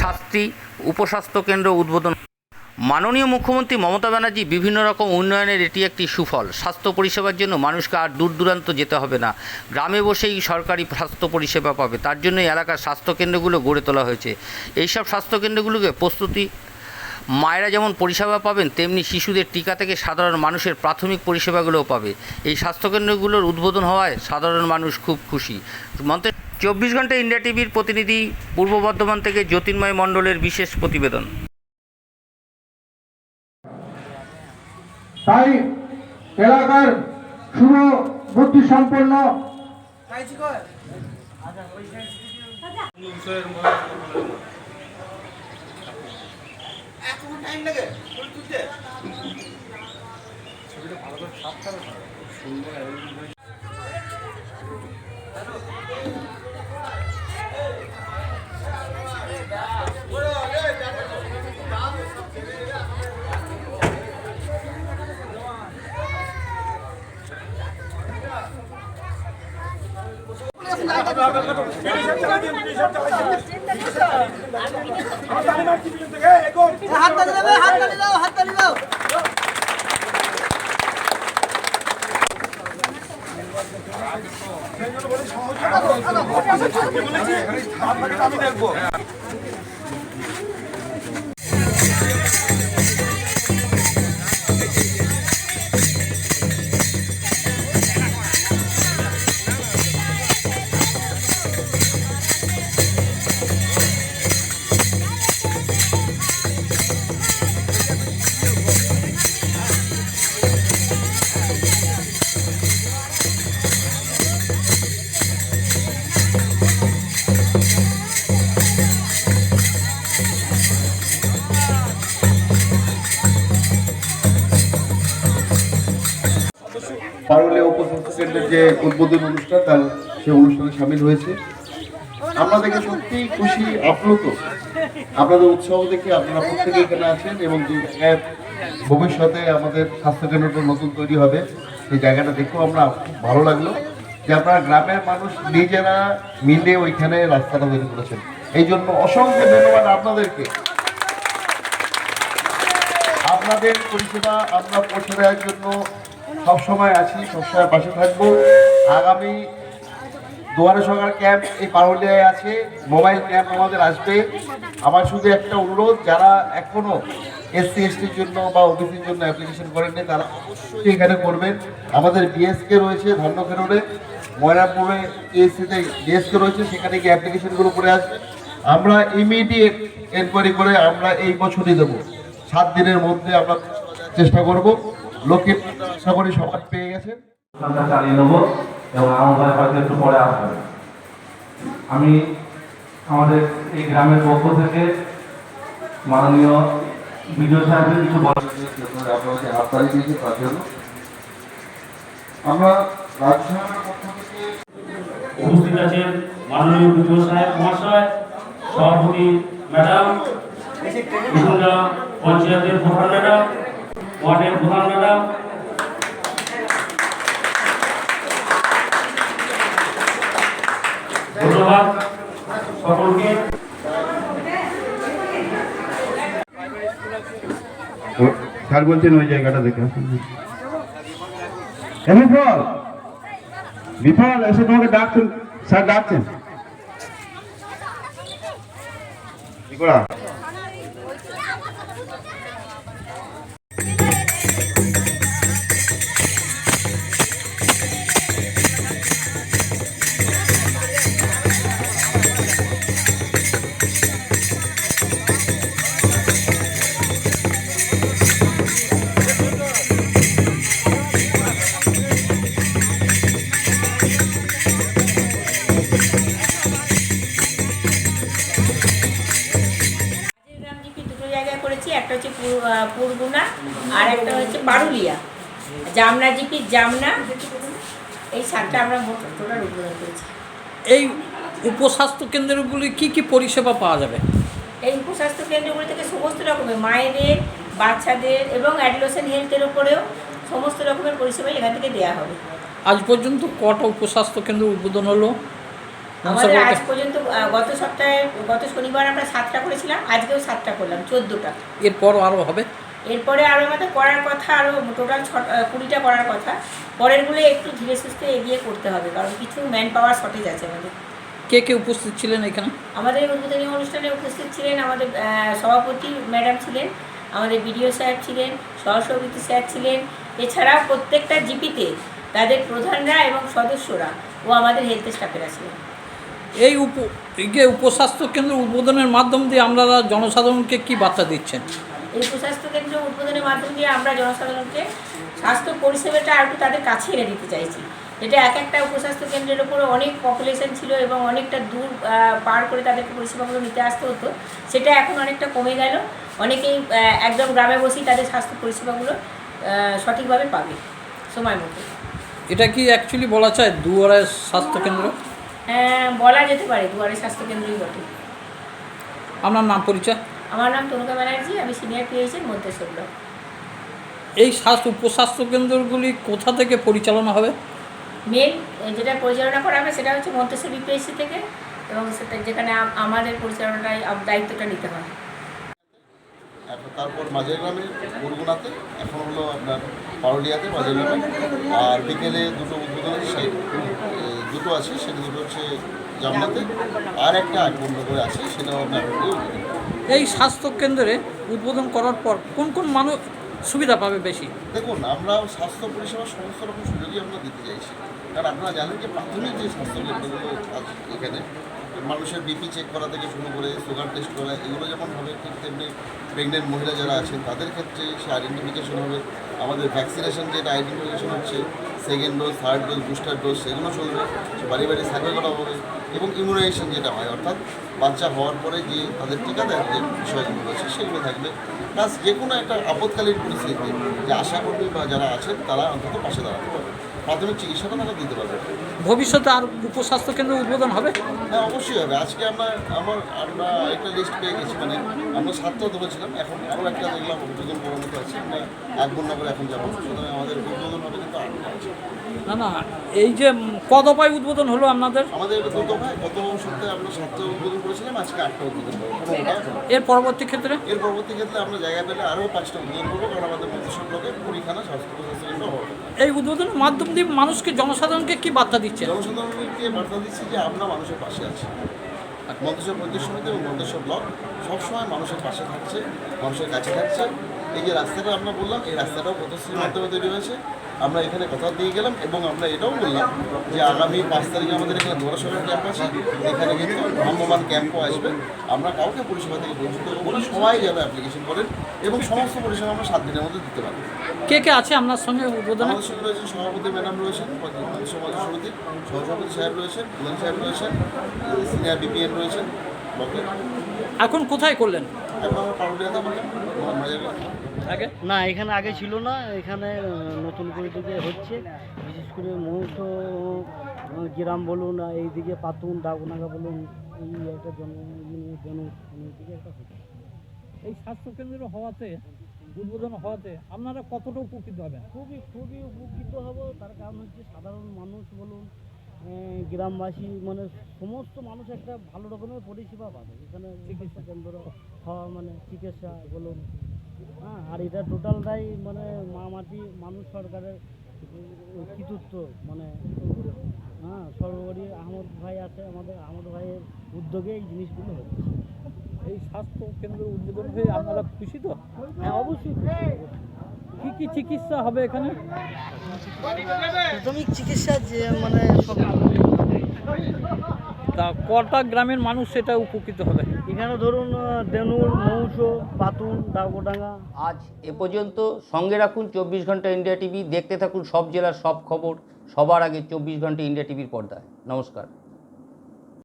সাতটি উপস্বাস্থ্য কেন্দ্র উদ্বোধন। মাননীয় মুখ্যমন্ত্রী মমতা ব্যানার্জি বিভিন্ন রকম উন্নয়নের এটি একটি সুফল। স্বাস্থ্য পরিষেবার জন্য মানুষকে আর দূর দূরান্ত যেতে হবে না। গ্রামে বসেই সরকারি স্বাস্থ্য পরিষেবা পাবে। তার জন্য এলাকার স্বাস্থ্যকেন্দ্রগুলো গড়ে তোলা হয়েছে। এইসব স্বাস্থ্যকেন্দ্রগুলোকে প্রস্তুতি, মায়েরা যেমন পরিষেবা পাবেন, তেমনি শিশুদের টিকা থেকে সাধারণ মানুষের প্রাথমিক পরিষেবাগুলোও পাবে। এই স্বাস্থ্যকেন্দ্রগুলোর উদ্বোধন হওয়ায় সাধারণ মানুষ খুব খুশি। মন্ত্রী চব্বিশ ঘণ্টা ইন্ডিয়া টিভির প্রতিনিধি পূর্ব বর্ধমান থেকে জ্যোতির্ময় মণ্ডলের বিশেষ প্রতিবেদন। তাই এলাকার শুভ বুদ্ধি সম্পন্ন। হাততালি দেবে হাততালি দাও হাততালি দাও। পারুলিয়া কেন্দ্রের যে উদ্বোধন অনুষ্ঠান, তার সে অনুষ্ঠানে সামিল হয়েছে। দেখে সত্যি খুশি, আপ্লুত। আপনাদের উৎসাহ দেখে আপনারা প্রত্যেকে এখানে আছেন এবং যে জায়গায় ভবিষ্যতে আমাদের স্বাস্থ্য নতুন তৈরি হবে, সেই জায়গাটা দেখেও আমরা খুব ভালো লাগল যে আপনারা গ্রামের মানুষ নিজেরা মিলে ওইখানে রাস্তাটা তৈরি করেছেন। এই জন্য অসংখ্য ধন্যবাদ আপনাদেরকে। আপনাদের পরিষেবা আমরা পৌঁছে দেওয়ার জন্য সবসময় আছি, সবসময় পাশে থাকব। আগামী দুয়ারে সরকার ক্যাম্প এই পারুলিয়ায় আছে, মোবাইল ক্যাম্প আমাদের আসবে। আমার শুধু একটা অনুরোধ, যারা এখনও এসসি, এসটির জন্য বা ওবিসির জন্য অ্যাপ্লিকেশন করেননি, তারা অবশ্যই এখানে করবেন। আমাদের বিএসকে রয়েছে ধর্মকেরণে ময়নাপুরে এসসিতে বিএসকে রয়েছে, সেখানে গিয়ে অ্যাপ্লিকেশনগুলো করে আসবে আমরা ইমিডিয়েট এনকোয়ারি করে আমরা এই বছরই দেবো। সাত দিনের মধ্যে আমরা চেষ্টা করব। লোকের আশা করি সবাই পেয়ে গেছেন অনুষ্ঠানটা চালিয়ে নেব এবং আমার ভাই হয়তো একটু পরে আসবে। আমি আমাদের এই গ্রামের পক্ষ থেকে মাননীয় বিডিও সাহেবের কিছু বলার আপনাকে হাততালি দিয়েছি তার জন্য। আমরা রাজ্য পক্ষ থেকে উপস্থিত আছেন মাননীয় বিডিও সাহেব মহাশয় সভাপতি ম্যাডাম পঞ্চায়েতের প্রধান ম্যাডাম ওয়ার্ডের প্রধান ম্যাডাম ধন্যবাদ সকলকে স্যার বলছেন ওই জায়গাটা দেখে বিফল বিফল এসে তোমাকে ডাকছেন স্যার ডাকছেন কি করা পুরগুনা আর একটা হচ্ছে বারুলিয়া। জামনা জিপি জামনা এই সাতটা আমরা মোট টোটাল উদ্বোধন করেছি। এই উপস্বাস্থ্য কেন্দ্রগুলি কি কি পরিষেবা পাওয়া যাবে? এই উপস্বাস্থ্য কেন্দ্রগুলি থেকে সমস্ত রকমের মায়েদের বাচ্চাদের এবং অ্যাডলোসেন হেলথের উপরেও সমস্ত রকমের পরিষেবা এখান থেকে দেওয়া হবে। আজ পর্যন্ত কটা উপস্বাস্থ্য কেন্দ্র উদ্বোধন হলো? আমাদের আজ পর্যন্ত গত সপ্তাহে গত শনিবার আমরা সাতটা করেছিলাম আজকেও সাতটা করলাম চোদ্দোটা। এরপরও আরও হবে? এরপরে আরও আমাদের করার কথা আরও টোটাল ছ কুড়িটা করার কথা। পরেরগুলো একটু ধীরে সুস্থে এগিয়ে করতে হবে কারণ কিছু ম্যান পাওয়ার শর্টেজ আছে আমাদের। কে কে উপস্থিত ছিলেন এখানে? আমাদের উদ্বোধনী অনুষ্ঠানে উপস্থিত ছিলেন আমাদের সভাপতি ম্যাডাম ছিলেন আমাদের বিডিও স্যার ছিলেন সহসভাপতি স্যার ছিলেন এছাড়াও প্রত্যেকটা জিপিতে তাদের প্রধানরা এবং সদস্যরা ও আমাদের হেলথ স্টাফেরা ছিলেন। এই উপ এই যে উপস্বাস্থ্য কেন্দ্র উদ্বোধনের মাধ্যম দিয়ে আপনারা জনসাধারণকে কি বার্তা দিচ্ছেন? এই উপস্বাস্থ্য কেন্দ্র উদ্বোধনের মাধ্যম দিয়ে আমরা জনসাধারণকে স্বাস্থ্য পরিষেবাটা আর একটু তাদের কাছে এনে দিতে চাইছি। এটা এক একটা উপস্বাস্থ্য কেন্দ্রের উপরে অনেক পপুলেশন ছিল এবং অনেকটা দূর পার করে তাদেরকে পরিষেবাগুলো নিতে আসতে হতো। সেটা এখন অনেকটা কমে গেল। অনেকেই একদম গ্রামে বসেই তাদের স্বাস্থ্য পরিষেবাগুলো সঠিকভাবে পাবে। সময় মতো। এটা কি অ্যাকচুয়ালি বলা চায় দুয়ারের স্বাস্থ্য কেন্দ্র? হ্যাঁ, বলা যেতে পারে দুয়ারে স্বাস্থ্য কেন্দ্রই বটে। আপনার নাম পরিচয়? আমার নাম তনুকা ব্যানার্জি আমি সিনিয়র পিএইচের মধ্যেশ্বর ব্লক এই স্বাস্থ্য উপস্বাস্থ্য কেন্দ্রগুলি কোথা থেকে পরিচালনা হবে? মেন যেটা পরিচালনা করা হবে সেটা হচ্ছে মন্তেশ্বর বিপিএসসি থেকে এবং সেটা যেখানে আম- আমাদের পরিচালনায় দায়িত্বটা নিতে হয় তারপর মাঝের গ্রামে বরগুনাতে এখন হলো আপনার পারুলিয়াতে মাঝের গ্রামে। আর বিকেলে দুটো উদ্বোধনের সাইড দুটো আছে সেটা দুটো হচ্ছে জামনাতে আর একটা এক বন্ধ করে আছে সেটাও আপনার এই স্বাস্থ্য কেন্দ্রে উদ্বোধন করার পর কোন কোন মানুষ সুবিধা পাবে বেশি? দেখুন আমরা স্বাস্থ্য পরিষেবার সমস্ত রকম সুযোগই আমরা দিতে চাইছি। কারণ আপনারা জানেন যে প্রাথমিক যে স্বাস্থ্য কেন্দ্রগুলো আছে এখানে মানুষের বিপি চেক করা থেকে শুরু করে সুগার টেস্ট করা এগুলো যেমন হবে ঠিক তেমনি প্রেগনেন্ট মহিলা যারা আছেন তাদের ক্ষেত্রে সে আইডেন্টিফিকেশন হবে। আমাদের ভ্যাকসিনেশন যেটা আইডেন্টিফিকেশন হচ্ছে second dose third dose booster dose সেগুলো চলবে। বাড়ি বাড়ি সার্ভে করা হবে এবং ইমিউনাইজেশন যেটা হয় অর্থাৎ বাচ্চা হওয়ার পরে যে তাদের টিকা দেওয়ার যে বিষয়গুলো রয়েছে সেগুলো থাকবে। প্লাস যে কোনো একটা আপদকালীন পরিস্থিতিতে যে আশাকর্মী বা যারা আছেন তারা অন্তত পাশে দাঁড়াতে পারবে। প্রাথমিক চিকিৎসাটা তারা দিতে পারবে। ভবিষ্যতে আর উপস্বাস্থ্য কেন্দ্র উদ্বোধন হবে? হ্যাঁ অবশ্যই হবে। আজকে আমরা আমার আমরা একটা লিস্ট পেয়ে গেছি মানে আমরা সাতটা ধরেছিলাম এখন আরও একটা দেখলাম উদ্বোধন করার মতো আছে। আমরা এক বন্যা করে এখন যাব। সুতরাং আমাদের উদ্বোধন হবে কিন্তু না না এই যে কদপায় উদ্বোধন হলো আপনাদের? আমাদের গত সপ্তাহে আমরা উদ্বোধন করেছিলাম আজকে আটটা উদ্বোধন করব এর পরবর্তী ক্ষেত্রে? এর পরবর্তী ক্ষেত্রে আমরা জায়গা পেলে আরও পাঁচটা উদ্বোধন করব কারণ আমাদের মন্ত্রিসভা ব্লকে স্বাস্থ্য হবে এই উদ্বোধনের মাধ্যম দিয়ে মানুষকে জনসাধারণকে কি বার্তা দিচ্ছেন? জনসাধারণকে বার্তা দিচ্ছি যে আমরা মানুষের পাশে আছি। মন্তেশ্বর পঞ্চায়েত সমিতি এবং মন্তেশ্বর ব্লক সবসময় মানুষের পাশে থাকছে মানুষের কাছে থাকছে। এই যে রাস্তাটা আমরা বললাম এই রাস্তাটাও প্রতিশ্রুতির মাধ্যমে তৈরি হয়েছে। আমরা এখানে কথা দিয়ে গেলাম এবং আমরা এটাও বললাম যে আগামী পাঁচ তারিখে আমাদের এখানে দোয়ারসভা ক্যাম্প আছে। এখানে কিন্তু ভ্রাম্যমান ক্যাম্পও আসবে। আমরা কাউকে পরিষেবা থেকে বঞ্চিত করব না। সবাই যাবে অ্যাপ্লিকেশন করেন এবং সমস্ত পরিষেবা আমরা সাত দিনের মধ্যে দিতে পারি। কে কে আছে আপনার সঙ্গে উদ্বোধনে? আমাদের সঙ্গে রয়েছেন সভাপতি ম্যাডাম রয়েছেন সমাজ সমিতি সহসভাপতি সাহেব রয়েছেন প্রধান সাহেব রয়েছেন সিনিয়র বিপিএন রয়েছেন এখন কোথায় করলেন? আগে? না এখানে আগে ছিল না এখানে নতুন করে দিকে হচ্ছে। বিশেষ করে মৌত গ্রাম বলুন এইদিকে পাতুন ডাকনাগা বলুন এই একটা জন জন একটা হচ্ছে। এই স্বাস্থ্য কেন্দ্র হওয়াতে উদ্বোধন হওয়াতে আপনারা কতটা উপকৃত হবেন? খুবই খুবই উপকৃত হব। তার কারণ হচ্ছে সাধারণ মানুষ বলুন গ্রামবাসী মানে সমস্ত মানুষ একটা ভালো রকমের পরিষেবা পাবে। এখানে চিকিৎসা। কেন্দ্র হওয়া মানে চিকিৎসা বলুন। হ্যাঁ আর এটা টোটালটাই মানে মা মাটি মানুষ সরকারের কৃতিত্ব মানে হ্যাঁ সর্বোপরি আহমদ ভাই আছে আমাদের আহমদ ভাইয়ের উদ্যোগে এই জিনিসগুলো হচ্ছে। এই স্বাস্থ্য কেন্দ্র উদ্বোধন হয়ে আপনারা খুশি তো? হ্যাঁ অবশ্যই। কি কি চিকিৎসা হবে এখানে? প্রাথমিক চিকিৎসা যে মানে সব তা কটা গ্রামের মানুষ সেটা উপকৃত হবে? এখানে ধরুন দেনুর মৌসো পাতুন ডাকোডাঙ্গা আজ এ পর্যন্ত সঙ্গে রাখুন চব্বিশ ঘণ্টা ইন্ডিয়া টিভি দেখতে থাকুন সব জেলার সব খবর সবার আগে চব্বিশ ঘণ্টা ইন্ডিয়া টিভির পর্দায়। নমস্কার।